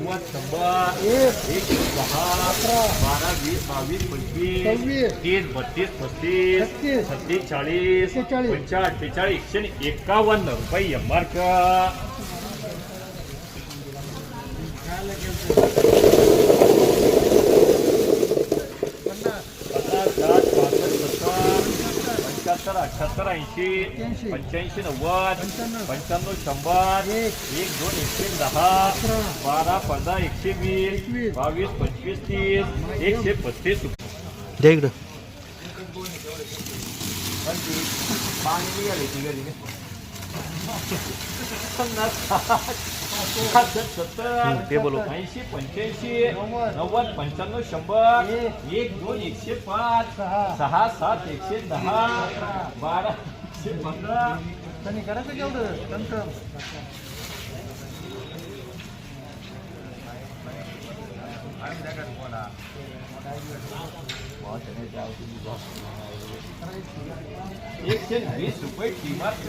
नव्वद शंभर एक दहा अकरा बारा वीस बावीस पंचवीस तीस बत्तीस पस्तीस छत्तीस चाळीस. पंचाळीस अठ्ठेचाळीस एकशे एकावन्न रुपये मार्क पन्नास सत्तर अठ्याहत्तर ऐंशी. पंच्याऐंशी नव्वद पंच्याण्णव. शंभर एक. दोन एकशे दहा. बारा पंधरा एकशे वीस. बावीस पंचवीस तीस एकशे पस्तीस इकडं पाणी निघाले पन्नास सत्तर ते बोलू. ऐंशी पंच्याऐंशी नव्वद. पंच्याण्णव शंभर एक. दोन एकशे पाच सहा. सहा सात एकशे दहा बारा एकशे पंधरा त्यांनी करायचं केवढं नंतर एकशे वीस रुपये किंमत